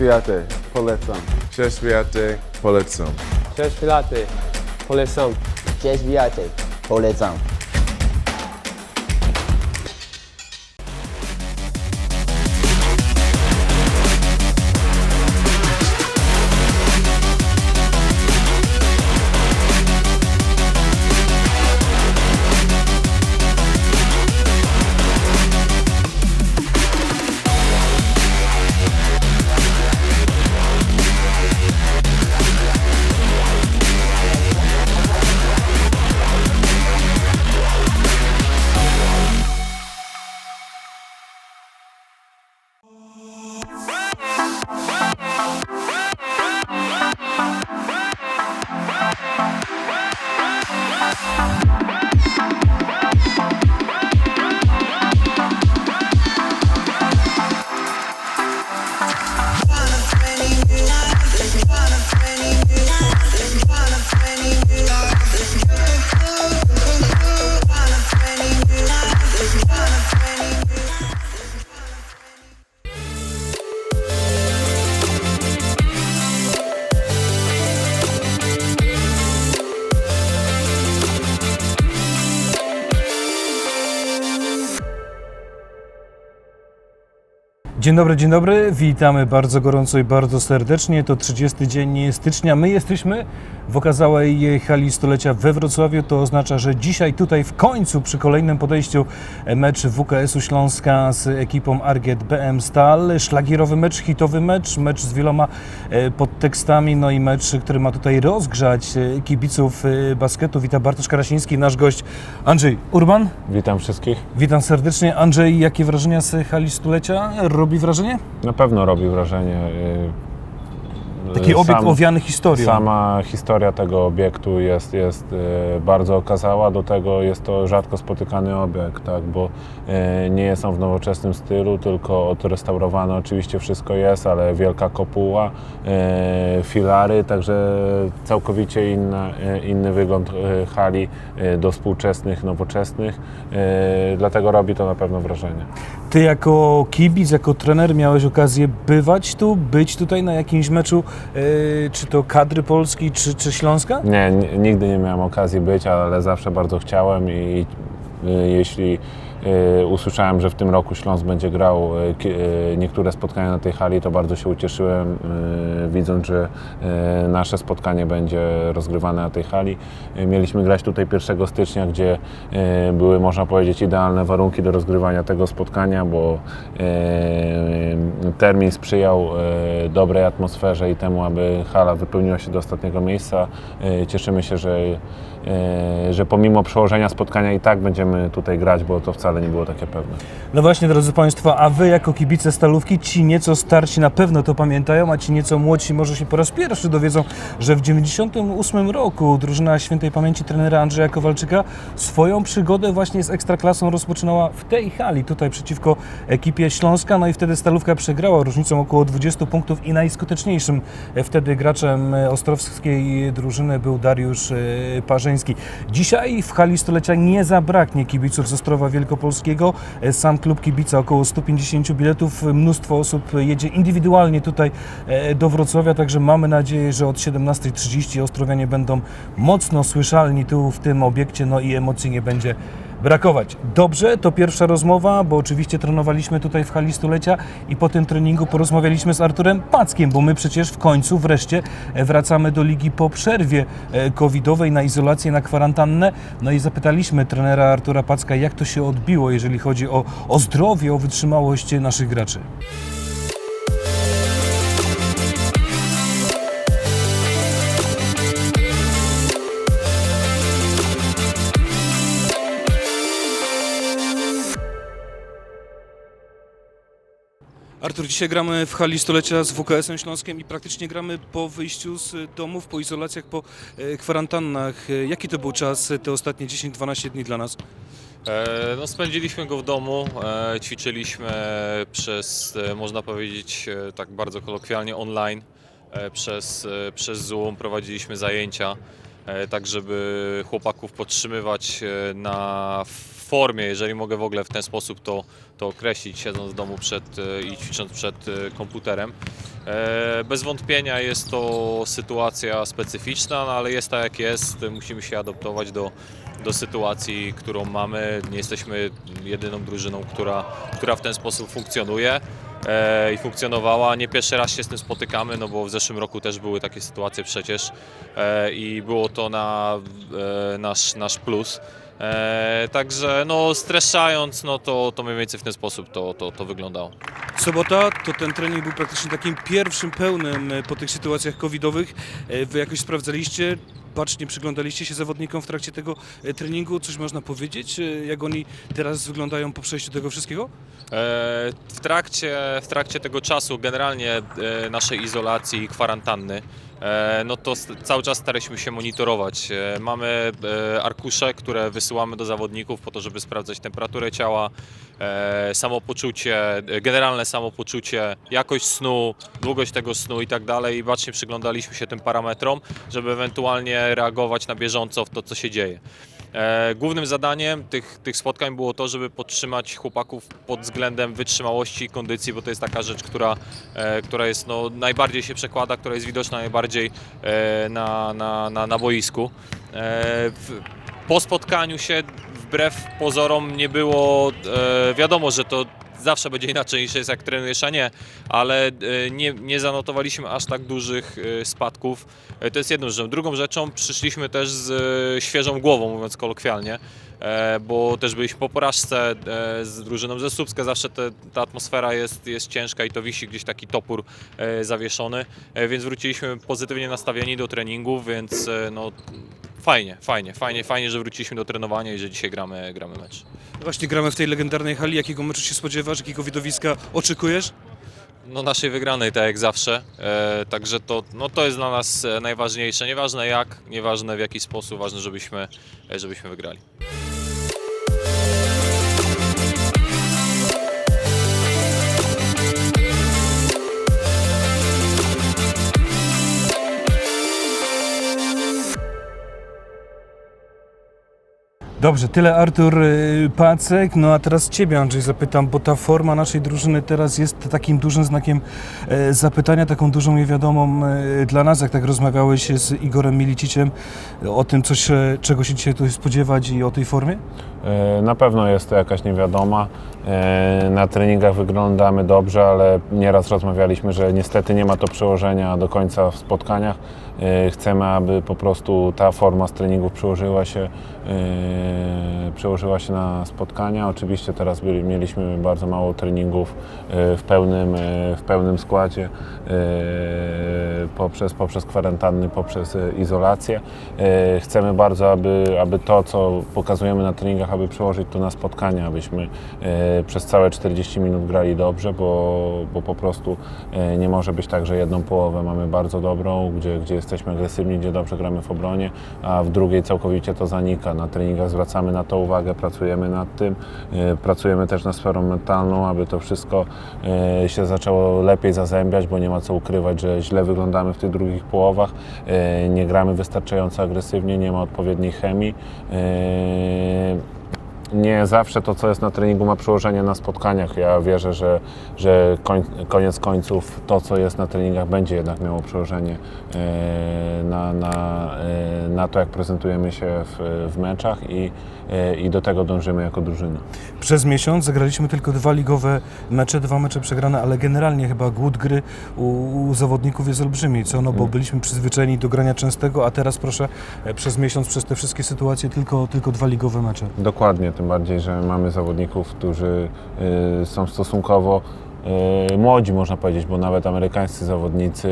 Przeświaty, polecam. Przeświaty, polecam. Cześć Pilaty, polecam. Cześć Wiatek. Polecam. Dzień dobry, dzień dobry. Witamy bardzo gorąco i bardzo serdecznie. To 30 dzień stycznia. My jesteśmy w okazałej hali stulecia we Wrocławiu. To oznacza, że dzisiaj tutaj w końcu przy kolejnym podejściu mecz WKS-u Śląska z ekipą Arget BM Stal. Szlagierowy mecz, hitowy mecz, mecz z wieloma e, podtekstami, no i mecz, który ma tutaj rozgrzać e, kibiców e, basketu. Witam Bartosz Karasiński, nasz gość Andrzej Urban. Witam wszystkich. Witam serdecznie. Andrzej, jakie wrażenia z hali stulecia? Robi wrażenie? Na pewno robi wrażenie. y, Taki y, obiekt sam- owiany historią. Sama historia tego obiektu jest, jest y, bardzo okazała, do tego jest to rzadko spotykany obiekt, tak, bo nie jest on w nowoczesnym stylu, tylko odrestaurowany oczywiście wszystko jest, ale wielka kopuła, filary, także całkowicie inna, inny wygląd hali do współczesnych, nowoczesnych, dlatego robi to na pewno wrażenie. Ty jako kibic, jako trener miałeś okazję bywać tu, być tutaj na jakimś meczu, yy, czy to kadry Polski, czy, czy Śląska? Nie, nigdy nie miałem okazji być, ale zawsze bardzo chciałem i y, jeśli usłyszałem, że w tym roku Śląsk będzie grał ki- y, niektóre spotkania na tej hali, to bardzo się ucieszyłem, widząc, że nasze spotkanie będzie rozgrywane na tej hali. Mieliśmy grać tutaj 1 stycznia, gdzie były, można powiedzieć, idealne warunki do rozgrywania tego spotkania, bo termin sprzyjał dobrej atmosferze i temu, aby hala wypełniła się do ostatniego miejsca. Cieszymy się, że, że pomimo przełożenia spotkania i tak będziemy tutaj grać, bo to wcale nie było takie pewne. No właśnie, drodzy Państwo, a Wy jako kibice Stalówki, ci nieco starsi na pewno to pamiętają, a ci nieco młodsi może się po raz pierwszy dowiedzą, że w 98 roku drużyna świętej pamięci trenera Andrzeja Kowalczyka swoją przygodę właśnie z Ekstraklasą rozpoczynała w tej hali, tutaj przeciwko ekipie Śląska, no i wtedy Stalówka przegrała różnicą około 20 punktów i najskuteczniejszym e, wtedy graczem e, ostrowskiej drużyny był Dariusz e, Dzisiaj w hali stulecia nie zabraknie kibiców z Ostrowa Wielkopolskiego. Sam klub kibica około 150 biletów. Mnóstwo osób jedzie indywidualnie tutaj e, do Wrocławia, także mamy nadzieję, że od 17.30 Ostrowianie będą mocno słyszalni tu w tym obiekcie, no i emocji nie będzie brakować. Dobrze, to pierwsza rozmowa, bo oczywiście trenowaliśmy tutaj w hali stulecia i po tym treningu porozmawialiśmy z Arturem Packiem, bo my przecież w końcu wreszcie e, wracamy do ligi po przerwie e, covidowej na izolację, na kwarantannę. No i zapytaliśmy trenera Artura Packa, jak to się odbiło, jeżeli chodzi o, o zdrowie, o wytrzymałość naszych graczy. Artur, dzisiaj gramy w hali stulecia z WKS-em Śląskiem i praktycznie gramy po wyjściu z domów, po izolacjach, po e, kwarantannach. E, Jaki to był czas, e, te ostatnie 10-12 dni dla nas? No, spędziliśmy go w domu, ćwiczyliśmy przez, można powiedzieć, tak bardzo kolokwialnie online, przez, przez Zoom prowadziliśmy zajęcia, tak żeby chłopaków podtrzymywać na, formie, jeżeli mogę w ogóle w ten sposób to, to określić, siedząc w domu przed, e, i ćwicząc przed e, komputerem. E, Bez wątpienia jest to sytuacja specyficzna, no ale jest tak jak jest. Musimy się adaptować do, do sytuacji, którą mamy. Nie jesteśmy jedyną drużyną, która, która w ten sposób funkcjonuje i funkcjonowała. Nie pierwszy raz się z tym spotykamy, no bo w zeszłym roku też były takie sytuacje przecież i było to na nasz, nasz plus. E, także no streszczając, no to, to mniej więcej w ten sposób to, to, to wyglądało. Sobota to ten trening był praktycznie takim pierwszym pełnym e, po tych sytuacjach covidowych. E, Wy jakoś sprawdzaliście, bacznie przyglądaliście się zawodnikom w trakcie tego e, treningu? Coś można powiedzieć? Jak oni teraz wyglądają po przejściu tego wszystkiego? W trakcie, w trakcie tego czasu, generalnie naszej izolacji i kwarantanny, no to cały czas staraliśmy się monitorować. E, Mamy e, arkusze, które wysyłamy do zawodników po to, żeby sprawdzać temperaturę ciała, e, samopoczucie, e, generalne samopoczucie, jakość snu, długość tego snu i tak dalej. I bacznie przyglądaliśmy się tym parametrom, żeby ewentualnie reagować na bieżąco w to, co się dzieje. E, Głównym zadaniem tych, tych spotkań było to, żeby podtrzymać chłopaków pod względem wytrzymałości i kondycji, bo to jest taka rzecz, która, e, która jest no, najbardziej się przekłada, która jest widoczna najbardziej e, na, na, na, na boisku. Po spotkaniu się wbrew pozorom nie było wiadomo, że to zawsze będzie inaczej niż jest jak trenujesz, a nie, ale e, nie, nie zanotowaliśmy aż tak dużych e, spadków. E, To jest jedną rzeczą. Drugą rzeczą przyszliśmy też z świeżą głową, mówiąc kolokwialnie, bo też byliśmy po porażce z drużyną ze Słupska. Zawsze te, ta atmosfera jest, jest ciężka i to wisi gdzieś taki topór zawieszony, więc wróciliśmy pozytywnie nastawieni do treningów, więc no, fajnie, fajnie, fajnie, fajnie, że wróciliśmy do trenowania i że dzisiaj gramy, gramy mecz. Właśnie gramy w tej legendarnej hali. Jakiego meczu się spodziewasz? Jakiego widowiska oczekujesz? No naszej wygranej, tak jak zawsze. E, także to, no to jest dla nas e, najważniejsze. Nieważne jak, nieważne w jaki sposób, ważne, żebyśmy, e, żebyśmy wygrali. Dobrze, tyle Artur y, Pacek. No a teraz Ciebie, Andrzej, zapytam, bo ta forma naszej drużyny teraz jest takim dużym znakiem e, zapytania, taką dużą niewiadomą e, dla nas, jak tak rozmawiałeś z Igorem Miliciciem o tym, coś, e, czego się dzisiaj tutaj spodziewać i o tej formie? Na pewno jest to jakaś niewiadoma. Na treningach wyglądamy dobrze, ale nieraz rozmawialiśmy, że niestety nie ma to przełożenia do końca w spotkaniach. E, Chcemy, aby po prostu ta forma z treningów przełożyła się, e, przełożyła się na spotkania. Oczywiście teraz byli, mieliśmy bardzo mało treningów e, w pełnym, w pełnym składzie poprzez, poprzez kwarantanny, poprzez izolację. Chcemy bardzo, aby, aby to, co pokazujemy na treningach, aby przełożyć to na spotkania, abyśmy przez całe 40 minut grali dobrze, bo, bo po prostu nie może być tak, że jedną połowę mamy bardzo dobrą, gdzie, gdzie jesteśmy agresywni, gdzie dobrze gramy w obronie, a w drugiej całkowicie to zanika. Na treningach zwracamy na to uwagę, pracujemy nad tym, e, pracujemy też nad sferą mentalną, aby to wszystko e, się zaczęło lepiej zazębiać, bo nie ma co ukrywać, że źle wyglądamy w tych drugich połowach, e, nie gramy wystarczająco agresywnie, nie ma odpowiedniej chemii. Nie zawsze to, co jest na treningu, ma przełożenie na spotkaniach. Ja wierzę, że, że koń, koniec końców to, co jest na treningach, będzie jednak miało przełożenie e, na, na, e, na to, jak prezentujemy się w, w meczach i, i do tego dążymy jako drużyna. Przez miesiąc zagraliśmy tylko dwa ligowe mecze, dwa mecze przegrane, ale generalnie chyba głód gry u, u zawodników jest olbrzymi, co? No bo byliśmy przyzwyczajeni do grania częstego, a teraz proszę, e, przez miesiąc, przez te wszystkie sytuacje tylko, tylko dwa ligowe mecze. Dokładnie, tym bardziej, że mamy zawodników, którzy y, są stosunkowo młodzi, można powiedzieć, bo nawet amerykańscy zawodnicy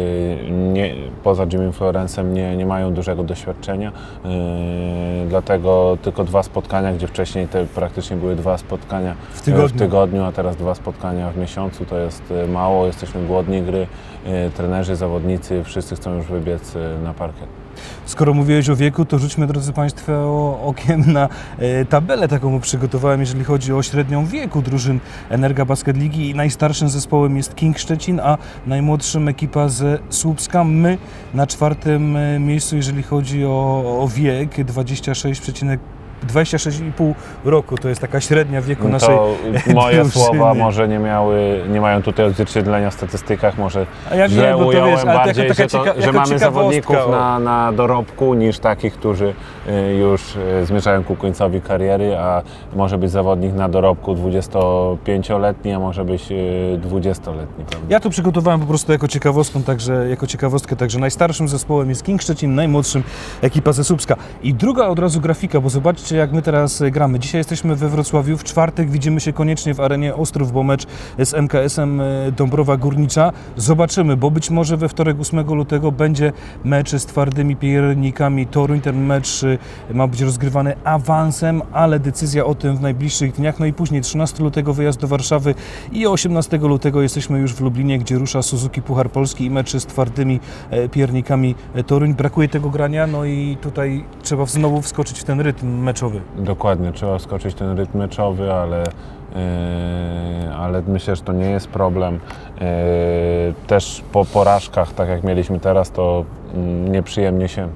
nie, poza Jimmy Florencem nie, nie mają dużego doświadczenia. Y, dlatego tylko dwa spotkania, gdzie wcześniej te praktycznie były dwa spotkania W tygodniu. w tygodniu a teraz dwa spotkania w miesiącu, to jest y, mało, jesteśmy głodni gry. Y, trenerzy, zawodnicy, wszyscy chcą już wybiec na parkiet. Skoro mówiłeś o wieku, to rzućmy, drodzy Państwo, okiem na e, tabelę, taką przygotowałem, jeżeli chodzi o średnią wieku drużyn Energa Basket Ligi. Najstarszym zespołem jest King Szczecin, a najmłodszym ekipa ze Słupska. My na czwartym e, miejscu, jeżeli chodzi o, o wiek, 26,5 26,5 roku to jest taka średnia wieku naszej To moje drużyny. słowa może nie miały, nie mają tutaj odzwierciedlenia w statystykach, może A jak źle to ująłem wiesz, bardziej, że, to, cieka- że mamy zawodników o. na, na dorobku niż takich, którzy y, już y, zmierzają ku końcowi kariery, a może być zawodnik na dorobku 25-letni, a może być y, 20-letni. prawda? Ja tu przygotowałem po prostu jako ciekawostkę, także, jako ciekawostkę, także najstarszym zespołem jest King Szczecin, najmłodszym ekipa ze Słupska. I druga od razu grafika, bo zobaczcie jak my teraz e, gramy. Dzisiaj jesteśmy we Wrocławiu, w czwartek widzimy się koniecznie w arenie Ostrów, bo mecz z MKS-em e, Dąbrowa Górnicza. Zobaczymy, bo być może we wtorek 8 lutego będzie mecz z twardymi piernikami Toruń. Ten mecz e, ma być rozgrywany awansem, ale decyzja o tym w najbliższych dniach. No i później 13 lutego wyjazd do Warszawy i 18 lutego jesteśmy już w Lublinie, gdzie rusza Suzuki Puchar Polski i mecz z twardymi piernikami Toruń. Brakuje tego grania, no i tutaj trzeba znowu wskoczyć w ten rytm meczowy. Dokładnie, trzeba skoczyć ten rytm meczowy, ale, yy, ale myślę, że to nie jest problem. Yy, też po porażkach, tak jak mieliśmy teraz, to mm, nieprzyjemnie się.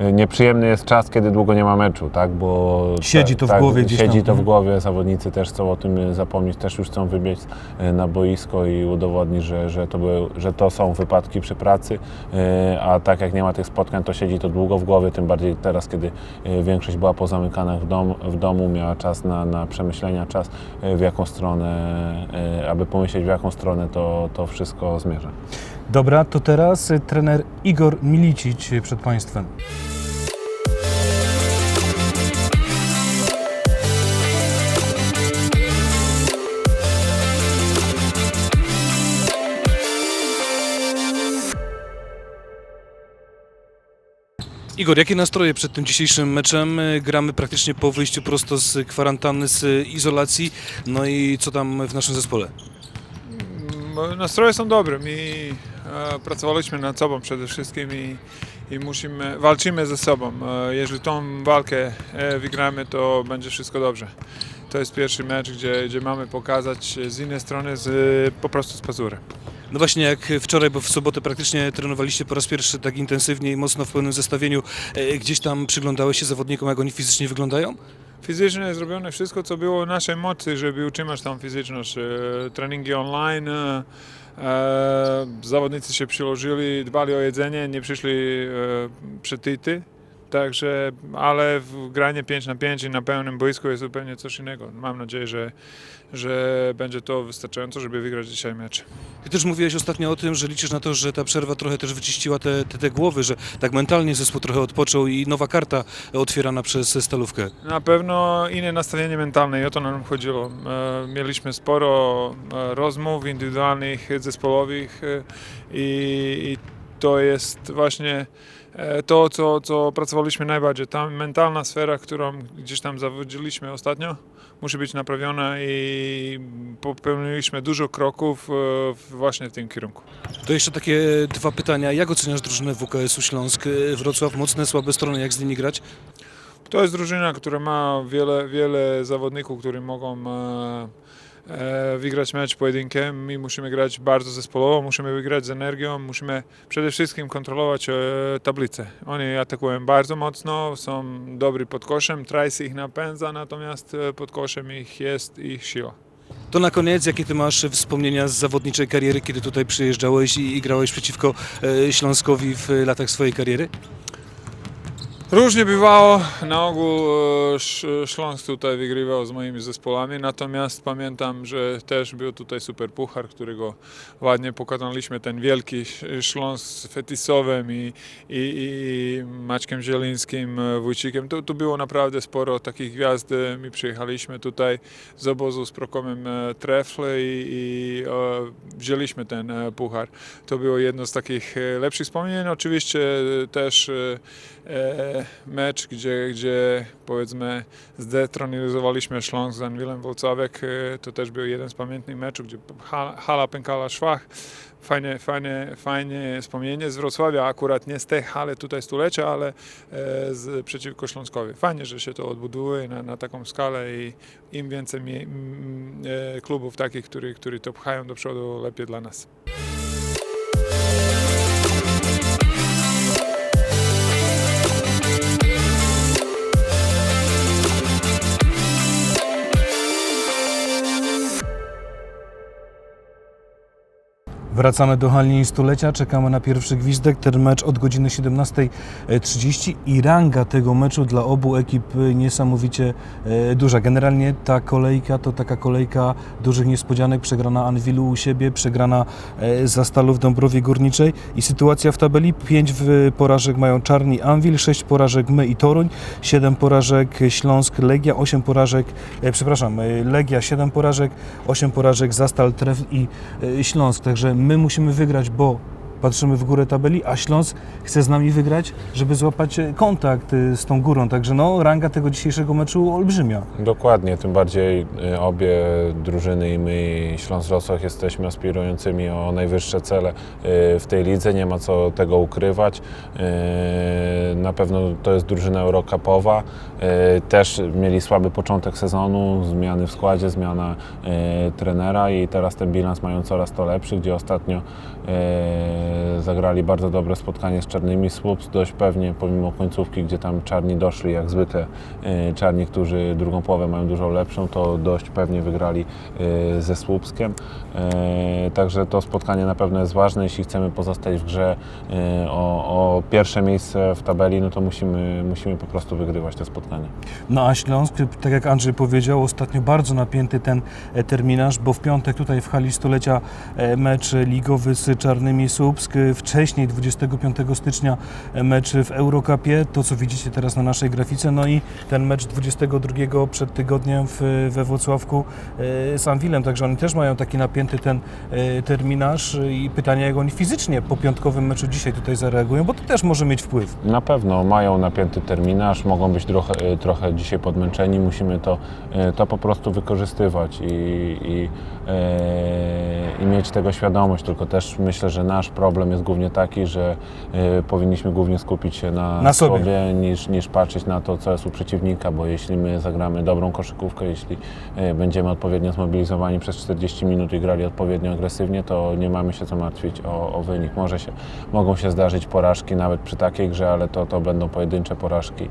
Yy, Nieprzyjemny jest czas, kiedy długo nie ma meczu, tak? Bo Siedzi to w głowie gdzieś Siedzi tam, to w mhm. głowie, zawodnicy też chcą o tym zapomnieć, też już chcą wybiec yy, na boisko i udowodnić, że, że, to, były, że to są wypadki przy pracy, a tak jak nie ma tych spotkań, to siedzi to długo w głowie, tym bardziej teraz, kiedy większość była pozamykana w, dom, w domu, miała czas na, na przemyślenia, czas w jaką stronę, aby pomyśleć w jaką stronę to, to wszystko zmierza. Dobra, to teraz e, trener Igor Milicic przed Państwem. Igor, jakie nastroje przed tym dzisiejszym meczem? E, Gramy praktycznie po wyjściu prosto z kwarantanny, z izolacji. No i co tam w naszym zespole? Mm, Nastroje są dobre. E, pracowaliśmy nad sobą przede wszystkim i, i musimy, walczymy ze sobą. E, jeżeli tą walkę e, wygramy, to będzie wszystko dobrze. To jest pierwszy mecz, gdzie, gdzie mamy pokazać z innej strony z, po prostu z pazury. No właśnie jak wczoraj, bo w sobotę praktycznie trenowaliście po raz pierwszy tak intensywnie i mocno w pełnym zestawieniu. E, Gdzieś tam przyglądałeś się zawodnikom, jak oni fizycznie wyglądają? Fizycznie jest zrobione wszystko, co było w naszej mocy, żeby utrzymać tą fizyczność. E, Treningi online, e, e, zawodnicy się przyłożyli, dbali o jedzenie, nie przyszli e, przetyty. Także, ale w granie 5 na 5 i na pełnym boisku jest zupełnie coś innego. Mam nadzieję, że, że będzie to wystarczająco, żeby wygrać dzisiaj mecz. Ty też mówiłeś ostatnio o tym, że liczysz na to, że ta przerwa trochę też wyczyściła te, te, te głowy, że tak mentalnie zespół trochę odpoczął i nowa karta otwierana przez Stalówkę. Na pewno inne nastawienie mentalne i o to nam chodziło. E, Mieliśmy sporo e, rozmów indywidualnych, zespołowych e, i, i to jest właśnie to, co, co pracowaliśmy najbardziej. Ta mentalna sfera, którą gdzieś tam zawodziliśmy ostatnio, musi być naprawiona i popełniliśmy dużo kroków e, właśnie w tym kierunku. To jeszcze takie dwa pytania. Jak oceniasz drużynę WKS-u Śląsk? E, Wrocław, mocne, słabe strony, jak z nimi grać? To jest drużyna, która ma wiele, wiele zawodników, którzy mogą e, wygrać mecz pojedynkiem. My musimy grać bardzo zespołowo, musimy wygrać z energią, musimy przede wszystkim kontrolować e, tablicę. Oni atakują bardzo mocno, są dobrzy pod koszem, Trice ich napędza, natomiast e, pod koszem ich jest ich siła. To na koniec, jakie ty masz wspomnienia z zawodniczej kariery, kiedy tutaj przyjeżdżałeś i, grałeś przeciwko e, Śląskowi w latach swojej kariery? Różnie bywało. Na ogół e, Śląsk tutaj wygrywał z moimi zespołami, natomiast pamiętam, że też był tutaj super puchar, którego ładnie pokonaliśmy, ten wielki Śląsk z Fetisowem i, i, i Maćkiem Zielińskim, e, Wójcikiem. Tu, tu było naprawdę sporo takich gwiazd. E, My przyjechaliśmy tutaj z obozu z Prokomem Trefle i, i e, wzięliśmy ten puchar. To było jedno z takich lepszych wspomnień. Oczywiście też e, mecz, gdzie, gdzie powiedzmy zdetronizowaliśmy Śląsk z Anwilem Włocławek. E, to też był jeden z pamiętnych meczów, gdzie hala, pękała szwach. Fajne, fajne, fajne wspomnienie z Wrocławia, akurat nie z tej hali tutaj stulecia, ale e, z, przeciwko Śląskowi. Fajnie, że się to odbuduje na, na taką skalę i im więcej e, klubów takich, którzy to pchają do przodu, lepiej dla nas. Wracamy do hali stulecia, czekamy na pierwszy gwizdek. Ten mecz od godziny 17.30 i ranga tego meczu dla obu ekip niesamowicie e, duża. Generalnie ta kolejka to taka kolejka dużych niespodzianek. Przegrana Anwilu u siebie, przegrana e, za Stalu w Dąbrowie Górniczej i sytuacja w tabeli. 5 porażek mają Czarni Anwil, 6 porażek my i Toruń, 7 porażek Śląsk Legia, 8 porażek, e, przepraszam, Legia 7 porażek, 8 porażek Zastal, Tref i Śląsk. Także my musimy wygrać, bo patrzymy w górę tabeli, a Śląsk chce z nami wygrać, żeby złapać e, kontakt e, z tą górą. Także no, ranga tego dzisiejszego meczu olbrzymia. Dokładnie, tym bardziej y, obie drużyny i my Śląsk Wrocław jesteśmy aspirującymi o najwyższe cele w tej lidze, nie ma co tego ukrywać. Na pewno to jest drużyna Eurocupowa. Y, Też mieli słaby początek sezonu, zmiany w składzie, zmiana trenera i teraz ten bilans mają coraz to lepszy, gdzie ostatnio zagrali bardzo dobre spotkanie z Czarnymi Słups, dość pewnie pomimo końcówki, gdzie tam Czarni doszli jak zwykle, y, Czarni, którzy drugą połowę mają dużo lepszą, to dość pewnie wygrali y, ze Słupskiem. Także to spotkanie na pewno jest ważne, jeśli chcemy pozostać w grze o, o pierwsze miejsce w tabeli, no to musimy, musimy po prostu wygrywać te spotkania. No a Śląsk, tak jak Andrzej powiedział, ostatnio bardzo napięty ten e, terminarz, bo w piątek tutaj w hali stulecia e, mecz ligowy z Czarnymi Słupsk, wcześniej 25 stycznia e, mecz w Eurocupie, to co widzicie teraz na naszej grafice, no i ten mecz 22 przed tygodniem w, we Wrocławku e, z Anwilem, także oni też mają taki napięty ten e, terminarz. I pytanie, jak oni fizycznie po piątkowym meczu dzisiaj tutaj zareagują, bo to też może mieć wpływ. Na pewno mają napięty terminarz, mogą być trochę, trochę dzisiaj podmęczeni, musimy to, to po prostu wykorzystywać. I, i, i mieć tego świadomość, tylko też myślę, że nasz problem jest głównie taki, że e, powinniśmy głównie skupić się na, Na sobie. niż, niż patrzeć na to, co jest u przeciwnika, bo jeśli my zagramy dobrą koszykówkę, jeśli e, będziemy odpowiednio zmobilizowani przez 40 minut i grali odpowiednio agresywnie, to nie mamy się co martwić o, o wynik. Może się, mogą się zdarzyć porażki nawet przy takiej grze, ale to, to będą pojedyncze porażki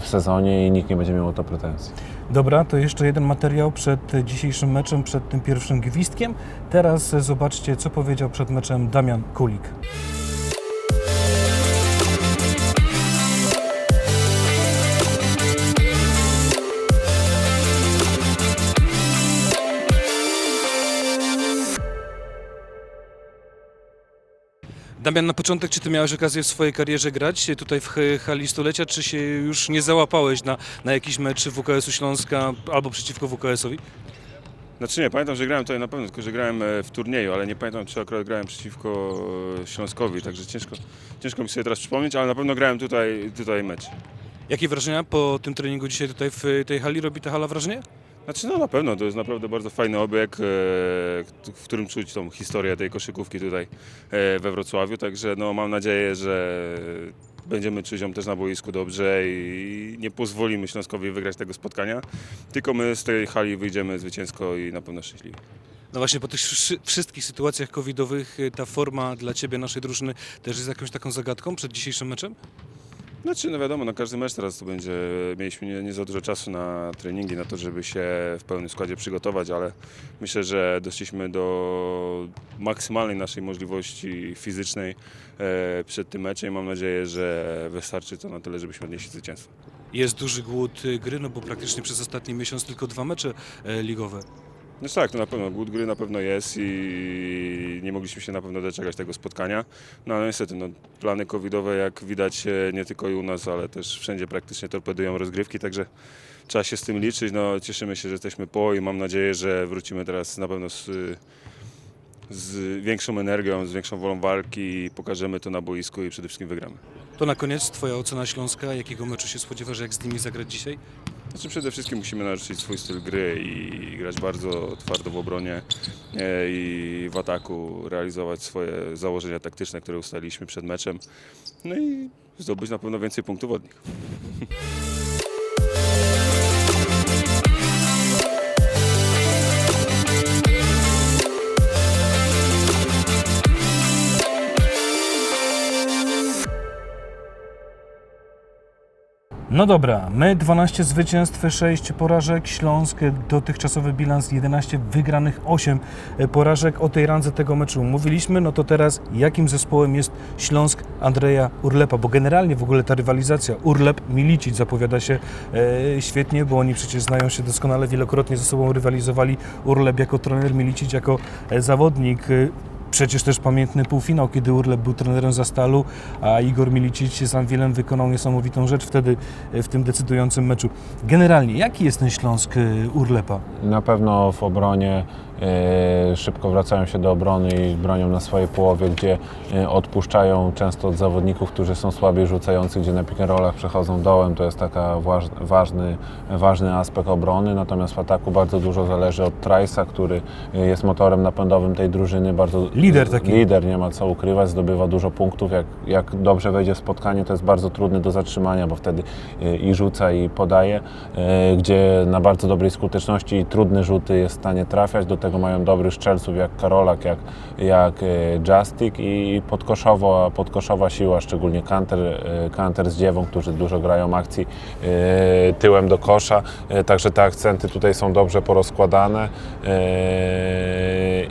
w sezonie i nikt nie będzie miał o to pretensji. Dobra, to jeszcze jeden materiał przed dzisiejszym meczem, przed tym pierwszym gwizdkiem. Teraz zobaczcie, co powiedział przed meczem Damian Kulik. Damian, na początek, czy ty miałeś okazję w swojej karierze grać tutaj w hali stulecia, czy się już nie załapałeś na, na jakiś mecz WKS-u Śląska albo przeciwko WKS-owi? Znaczy nie, pamiętam, że grałem tutaj na pewno, tylko że grałem e, w turnieju, ale nie pamiętam, czy akurat grałem przeciwko e, Śląskowi, także ciężko, ciężko mi sobie teraz przypomnieć, ale na pewno grałem tutaj, tutaj mecz. Jakie wrażenia po tym treningu dzisiaj tutaj w tej hali? Robi ta hala wrażenie? Znaczy no na pewno, to jest naprawdę bardzo fajny obieg, e, w którym czuć tą historię tej koszykówki tutaj e, we Wrocławiu, także no mam nadzieję, że będziemy czuć ją też na boisku dobrze i nie pozwolimy Śląskowi wygrać tego spotkania, tylko my z tej hali wyjdziemy zwycięsko i na pewno szczęśliwi. No właśnie po tych wszy- wszystkich sytuacjach covidowych y, ta forma dla Ciebie, naszej drużyny też jest jakąś taką zagadką przed dzisiejszym meczem? Znaczy, no wiadomo, na każdy mecz teraz to będzie, mieliśmy nie, nie za dużo czasu na treningi, na to, żeby się w pełnym składzie przygotować, ale myślę, że doszliśmy do maksymalnej naszej możliwości fizycznej e, przed tym meczem i mam nadzieję, że wystarczy to na tyle, żebyśmy odnieśli zwycięstwo. Jest duży głód y, gry, no bo praktycznie przez ostatni miesiąc tylko dwa mecze e, ligowe. No tak, to na pewno głód gry na pewno jest i nie mogliśmy się na pewno doczekać tego spotkania. No ale niestety, no, plany covidowe jak widać e, nie tylko u nas, ale też wszędzie praktycznie torpedują rozgrywki, także trzeba się z tym liczyć. No, cieszymy się, że jesteśmy po i mam nadzieję, że wrócimy teraz na pewno z, z większą energią, z większą wolą walki i pokażemy to na boisku i przede wszystkim wygramy. To na koniec Twoja ocena Śląska. Jakiego meczu się spodziewasz, jak z nimi zagrać dzisiaj? Znaczy przede wszystkim musimy narzucić swój styl gry i grać bardzo twardo w obronie e, i w ataku realizować swoje założenia taktyczne, które ustaliliśmy przed meczem. No i zdobyć na pewno więcej punktów od nich. No dobra, my 12 zwycięstw, 6 porażek, Śląsk dotychczasowy bilans 11 wygranych, 8 porażek. O tej randze tego meczu mówiliśmy, no to teraz jakim zespołem jest Śląsk Andrzeja Urlepa, bo generalnie w ogóle ta rywalizacja Urlep-Milicic zapowiada się e, świetnie, bo oni przecież znają się doskonale, wielokrotnie ze sobą rywalizowali. Urlep jako trener, Milicic jako e, zawodnik. Przecież też pamiętny półfinał, kiedy Urlep był trenerem za Stalu, a Igor Milicic z Anwilem wykonał niesamowitą rzecz wtedy e, w tym decydującym meczu. Generalnie, jaki jest ten Śląsk e, Urlepa? Na pewno w obronie szybko wracają się do obrony i bronią na swojej połowie, gdzie e, odpuszczają często od zawodników, którzy są słabiej rzucający, gdzie na pick and przechodzą dołem. To jest taka waż, ważny, ważny aspekt obrony. Natomiast w ataku bardzo dużo zależy od Trice'a, który e, jest motorem napędowym tej drużyny. Bardzo, Lider taki. Lider, nie ma co ukrywać, zdobywa dużo punktów. Jak, jak dobrze wejdzie w spotkanie, to jest bardzo trudny do zatrzymania, bo wtedy e, i rzuca, i podaje, e, gdzie na bardzo dobrej skuteczności i trudne rzuty jest w stanie trafiać. Do tego mają dobrych strzelców jak Karolak, jak, jak e, Justik i podkoszowo, a podkoszowa siła, szczególnie Kanter, e, Kanter z Dziewą, którzy dużo grają akcji e, tyłem do kosza, także te akcenty tutaj są dobrze porozkładane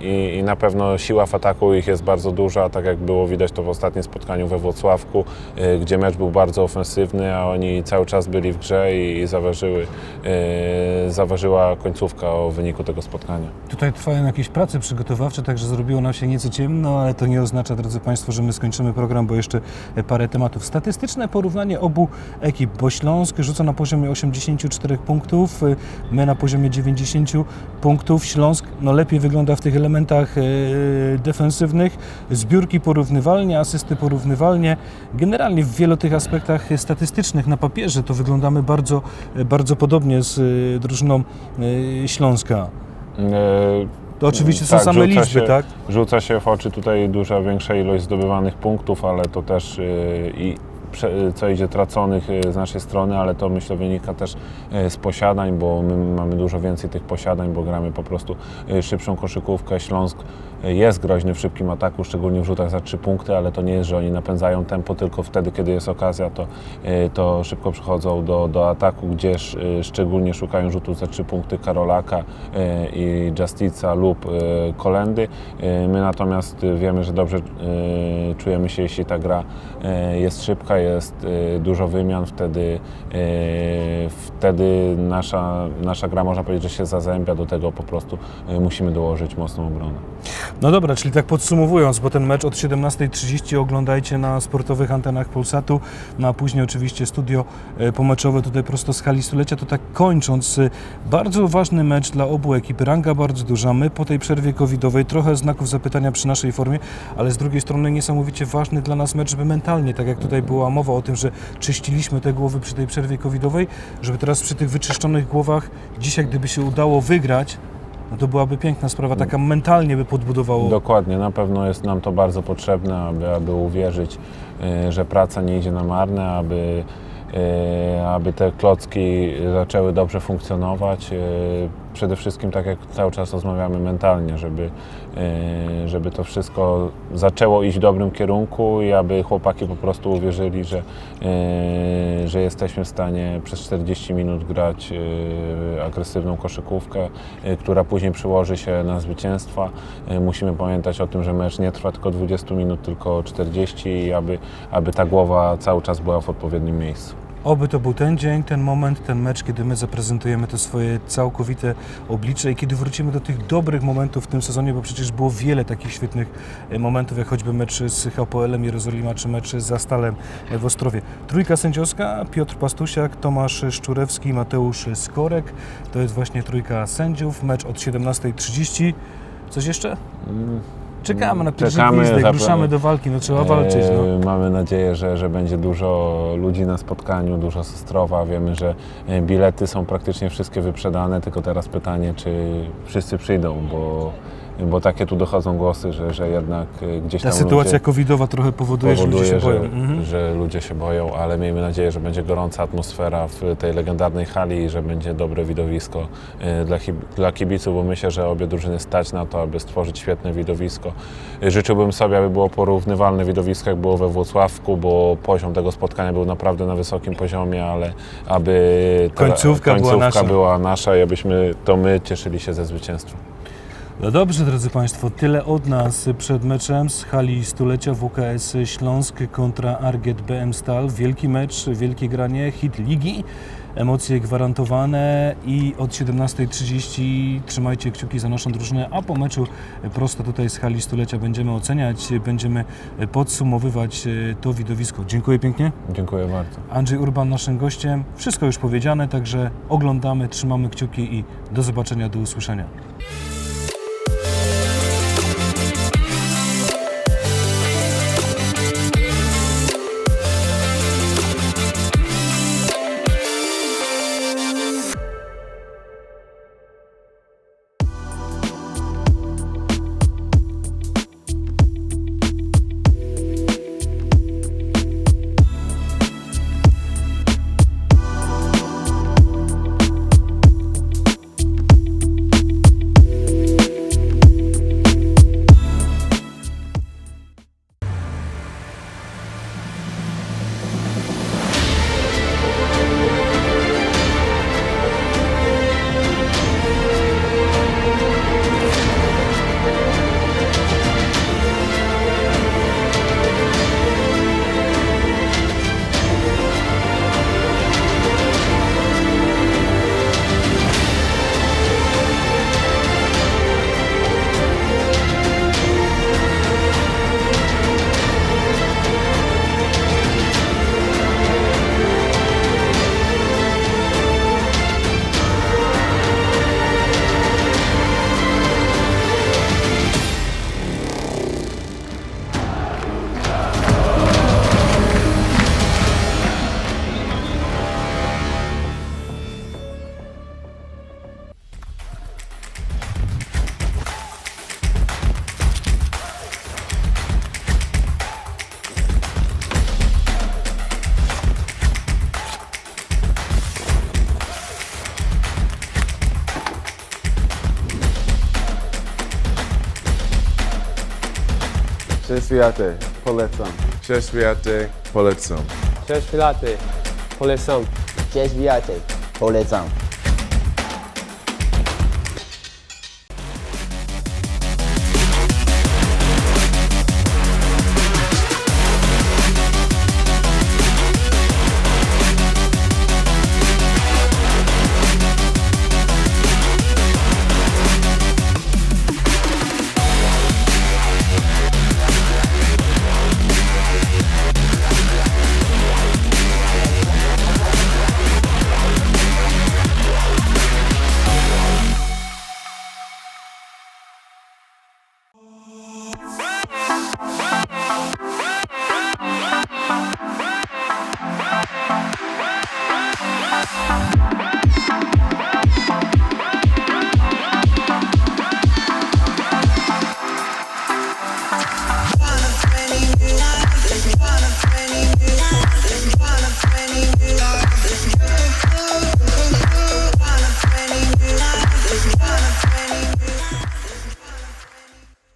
i, i na pewno siła w ataku ich jest bardzo duża, tak jak było widać to w ostatnim spotkaniu we Włocławku, e, gdzie mecz był bardzo ofensywny, a oni cały czas byli w grze i zaważyły, e, zaważyła końcówka o wyniku tego spotkania. Tutaj trwają jakieś prace przygotowawcze, także zrobiło nam się nieco ciemno, ale to nie oznacza, drodzy Państwo, że my skończymy program, bo jeszcze parę tematów. Statystyczne porównanie obu ekip, bo Śląsk rzuca na poziomie 84 punktów, my na poziomie 90 punktów. Śląsk no, lepiej wygląda w tych elementach e, defensywnych, zbiórki porównywalnie, asysty porównywalnie. Generalnie w wielu tych aspektach statystycznych na papierze to wyglądamy bardzo, bardzo podobnie z e, drużyną e, Śląska. E, To oczywiście są Tak, same liczby, się- tak? Rzuca się w oczy tutaj duża, większa ilość zdobywanych punktów, ale to też i co idzie traconych yy, z naszej strony, ale to myślę wynika też yy, z posiadań, bo my mamy dużo więcej tych posiadań, bo gramy po prostu yy, szybszą koszykówkę. Śląsk jest groźny w szybkim ataku, szczególnie w rzutach za trzy punkty, ale to nie jest, że oni napędzają tempo tylko wtedy, kiedy jest okazja, to, yy, to szybko przechodzą do, do ataku, gdzie yy, szczególnie szukają rzutów za trzy punkty Karolaka yy, i Justica lub Kolendy. My natomiast wiemy, że dobrze czujemy się, jeśli ta gra jest szybka, jest dużo wymian, wtedy, wtedy nasza, nasza gra można powiedzieć, że się zazębia, do tego po prostu. Yy, musimy dołożyć mocną obronę. No dobra, czyli tak podsumowując, bo ten mecz od 17.30 oglądajcie na sportowych antenach Polsatu, no a później oczywiście studio e, pomeczowe tutaj prosto z hali stulecia, to tak kończąc, bardzo ważny mecz dla obu ekip, ranga bardzo duża, my po tej przerwie covidowej trochę znaków zapytania przy naszej formie, ale z drugiej strony niesamowicie ważny dla nas mecz, żeby mentalnie, tak jak tutaj była mowa o tym, że czyściliśmy te głowy przy tej przerwie covidowej, żeby teraz przy tych wyczyszczonych głowach dzisiaj gdyby się udało wygrać, no to byłaby piękna sprawa, taka mentalnie by podbudowało Dokładnie, na pewno jest nam to bardzo potrzebne, aby, aby uwierzyć, y, że praca nie idzie na marne, aby, y, aby te klocki zaczęły dobrze funkcjonować. y, Przede wszystkim, tak jak cały czas rozmawiamy, mentalnie, żeby, żeby to wszystko zaczęło iść w dobrym kierunku i aby chłopaki po prostu uwierzyli, że, y, że jesteśmy w stanie przez 40 minut grać y, agresywną koszykówkę, y, która później przyłoży się na zwycięstwa. Y, Musimy pamiętać o tym, że mecz nie trwa tylko 20 minut, tylko 40 i aby, aby ta głowa cały czas była w odpowiednim miejscu. Oby to był ten dzień, ten moment, ten mecz, kiedy my zaprezentujemy to swoje całkowite oblicze i kiedy wrócimy do tych dobrych momentów w tym sezonie, bo przecież było wiele takich świetnych e, momentów, jak choćby mecz z HPL-em Jerozolima, czy mecz z Astalem e, w Ostrowie. Trójka sędziowska, Piotr Pastusiak, Tomasz Szczurewski, Mateusz Skorek. To jest właśnie trójka sędziów. Mecz od 17.30. Coś jeszcze? Czekamy na pierwszy gwizdek, ruszamy do walki, no trzeba walczyć. No. E, Mamy nadzieję, że, że będzie dużo ludzi na spotkaniu, dużo z Ostrowa. Wiemy, że e, bilety są praktycznie wszystkie wyprzedane, tylko teraz pytanie, czy wszyscy przyjdą, bo bo takie tu dochodzą głosy, że, że jednak y, gdzieś Ta tam sytuacja ludzie covidowa trochę powoduje, że ludzie się powoduje, boją. że, Mhm. że ludzie się boją, ale miejmy nadzieję, że będzie gorąca atmosfera w tej legendarnej hali i że będzie dobre widowisko y, dla, dla kibiców, bo myślę, że obie drużyny stać na to, aby stworzyć świetne widowisko. Y, Życzyłbym sobie, aby było porównywalne widowisko, jak było we Włocławku, bo poziom tego spotkania był naprawdę na wysokim poziomie, ale aby ta Końcówka była nasza. była nasza i abyśmy to my cieszyli się ze zwycięstwa. No dobrze, drodzy Państwo, tyle od nas przed meczem z hali stulecia WKS Śląsk kontra Arget BM Stal. Wielki mecz, wielkie granie, hit ligi, emocje gwarantowane i od 17.30 trzymajcie kciuki za naszą drużynę, a po meczu prosto tutaj z hali stulecia będziemy oceniać, będziemy podsumowywać to widowisko. Dziękuję pięknie. Dziękuję bardzo. Andrzej Urban naszym gościem. Wszystko już powiedziane, także oglądamy, trzymamy kciuki i do zobaczenia, do usłyszenia. Przeswiaty, polecam. Cześć Wiatek, polecam. Cześć Pilaty, polecam. Cześć Wiatek, polecam.